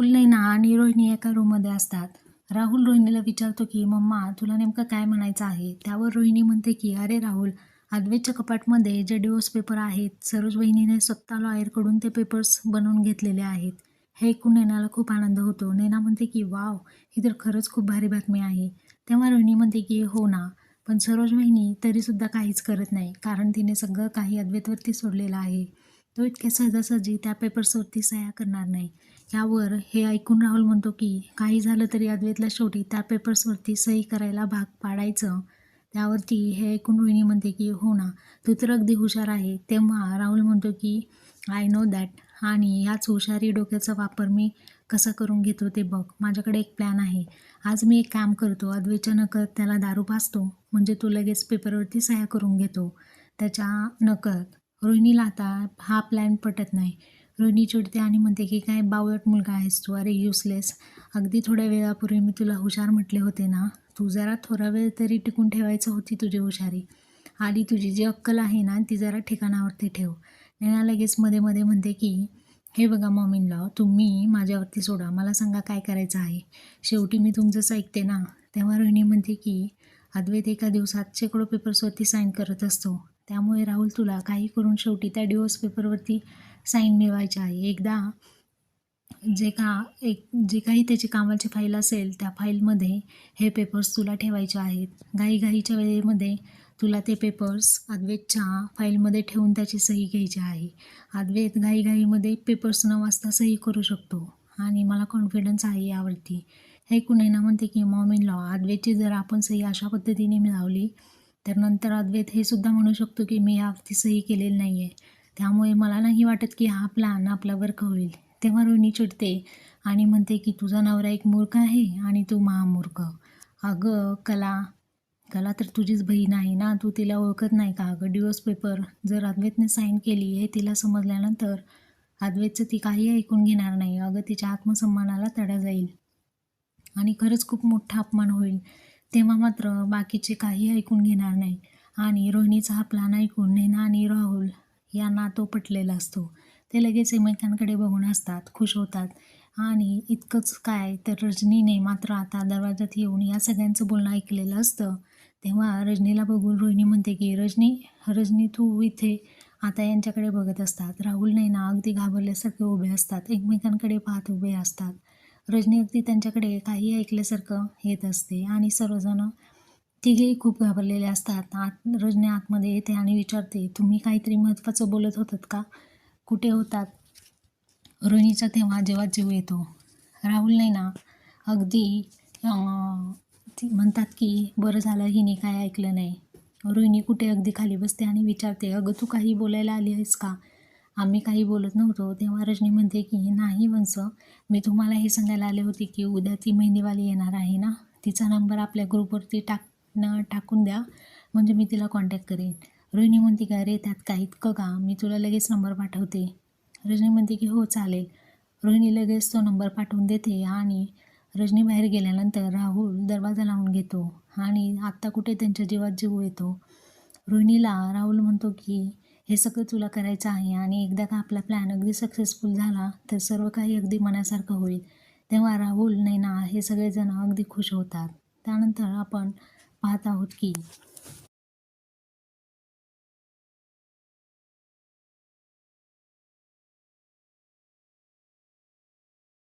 राहुल नैना आणि रोहिणी एका रूममध्ये असतात. राहुल रोहिणीला विचारतो की मम्मा तुला नेमकं काय म्हणायचं आहे? त्यावर रोहिणी म्हणते की अरे राहुल अद्वैतच्या कपाटमध्ये जे डिवोर्स पेपर आहेत सरोज वहिनीने स्वतः लॉयरकडून ते पेपर्स बनवून घेतलेले आहेत. हे ऐकून नैनाला खूप आनंद होतो. नैना म्हणते की वाव ही तर खरंच खूप भारी बातमी आहे. तेव्हा रोहिणी म्हणते की हो ना पण सरोज वहिनी तरीसुद्धा काहीच करत नाही कारण तिने सगळं काही अद्वैतवरती सोडलेलं आहे. तो इतक्या सहजासहजी त्या पेपर्सवरती सह्या करणार नाही. यावर हे ऐकून राहुल म्हणतो की काही झालं तरी अद्वैतला शेवटी त्या पेपर्सवरती सही करायला भाग पाडायचं. त्यावरती हे ऐकून रोहिणी म्हणते की हो ना तू तर अगदी हुशार आहे. तेव्हा राहुल म्हणतो की आय नो दॅट आणि याच हुशारी डोक्याचा वापर मी कसा करून घेतो ते बघ. माझ्याकडे एक प्लॅन आहे. आज मी एक काम करतो. अद्वेच्या नकळत त्याला दारू पाजतो म्हणजे तो लगेच पेपरवरती सह्या करून घेतो. त्याच्या नकळत रोहिणीला आता हा प्लॅन पटत नाही. रोहिणी चिडते आणि म्हणते की काय बावळट मुलगा आहेस तू. अरे युसलेस अगदी थोड्या वेळापूर्वी मी तुला हुशार म्हटले होते ना. तू जरा थोडा वेळ तरी टिकून ठेवायचं होती तुझी हुशारी. आधी तुझी जी अक्कल आहे ना ती जरा ठिकाणावरती ठेव. नैना लगेच मध्ये मध्ये म्हणते की हे बघा मॉमिनला तुम्ही माझ्यावरती सोडा. मला सांगा काय करायचं आहे? शेवटी मी तुमचंच ऐकते ना तेव्हा रोहिणी म्हणते की अद्वैत एका दिवसात शेकडो पेपर्सवरती साईन करत असतो. त्यामुळे राहुल तुला काही करून शेवटी त्या डिवोर्स पेपरवरती साईन मिळवायची आहे. एकदा जे का एक जे काही त्याची कामाची फाईल असेल त्या फाईलमध्ये हे पेपर्स तुला ठेवायचे आहेत. घाईघाईच्या वेळेमध्ये तुला ते पेपर्स अद्वैतच्या फाईलमध्ये ठेवून त्याची सही घ्यायची आहे. अद्वैत घाईघाईमध्ये पेपर्स न वाचता सही करू शकतो आणि मला कॉन्फिडन्स आहे यावरती. हे कुणीना म्हणते की मॉम इन लॉ अद्वैतची जर आपण सही अशा पद्धतीने मिळवली तर नंतर अद्वैत हे सुद्धा म्हणू शकतो की मी यावरती सही केलेली नाही आहे त्यामुळे मला नाही वाटत की हा प्लॅन आपला वर्क होईल. तेव्हा रोहिणी चिडते आणि म्हणते की तुझा नवरा एक मूर्ख आहे आणि तू महामूर्ख. अगं कला कला तर तुझीच बहीण आहे ना? तू तिला ओळखत नाही का? अगं डिवोर्स पेपर जर अद्वैतने साईन केली हे तिला समजल्यानंतर अद्वैतचं ती काही ऐकून घेणार नाही. अगं तिच्या आत्मसन्मानाला तडा जाईल आणि खरंच खूप मोठा अपमान होईल. तेव्हा मात्र बाकीचे काही ऐकून घेणार नाही. आणि रोहिणीचा हा प्लॅन ऐकून नैना आणि राहुल यांना तो पटलेला असतो. ते लगेच एकमेकांकडे बघून असतात खुश होतात. आणि इतकंच काय तर रजनीने मात्र आता दरवाजात येऊन या सगळ्यांचं बोलणं ऐकलेलं असतं. तेव्हा रजनीला बघून रोहिणी म्हणते की रजनी रजनी तू इथे आता यांच्याकडे बघत असतात. राहुल नैना अगदी घाबरल्यासारखे उभे असतात. एकमेकांकडे पाहत उभे असतात. रजनी अगदी त्यांच्याकडे काही ऐकल्यासारखं येत असते आणि सर्वजण तिघेही खूप घाबरलेले असतात. आत रजनी आतमध्ये येते आणि विचारते तुम्ही काहीतरी महत्त्वाचं बोलत होतात का? कुठे होतात? रोहिणीचा तेव्हा जेव्हा जीव येतो. राहुल ना? अगदी ती म्हणतात की बरं झालं हिने काय ऐकलं नाही. रोहिणी कुठे अगदी खाली बसते आणि विचारते अगं तू काही बोलायला आली आहेस का? आम्ही काही बोलत नव्हतो. तेव्हा रजनी म्हणते की नाही वंस मी तुम्हाला हे सांगायला आले होते की उद्या ती मेहंदीवाली येणार आहे ना? तिचा नंबर आपल्या ग्रुपवरती टाक न टाकून द्या. म्हणजे मी तिला कॉन्टॅक्ट करेन. रोहिणी म्हणते का अरे त्यात काय इतकं का मी तुला लगेच नंबर पाठवते. रजनी म्हणते की हो चालेल. रोहिणी लगेच तो नंबर पाठवून देते आणि रजनी बाहेर गेल्यानंतर राहुल दरवाजा लावून घेतो आणि आत्ता कुठे त्यांच्या जीवात जीव येतो. रोहिणीला राहुल म्हणतो की हे सगळं तुला करायचं आहे आणि एकदा का आपला प्लॅन अगदी सक्सेसफुल झाला तर सर्व काही अगदी मनासारखं होईल. तेव्हा राहुल नैना हे सगळेजण अगदी खुश होतात. त्यानंतर आपण पाहत आहोत की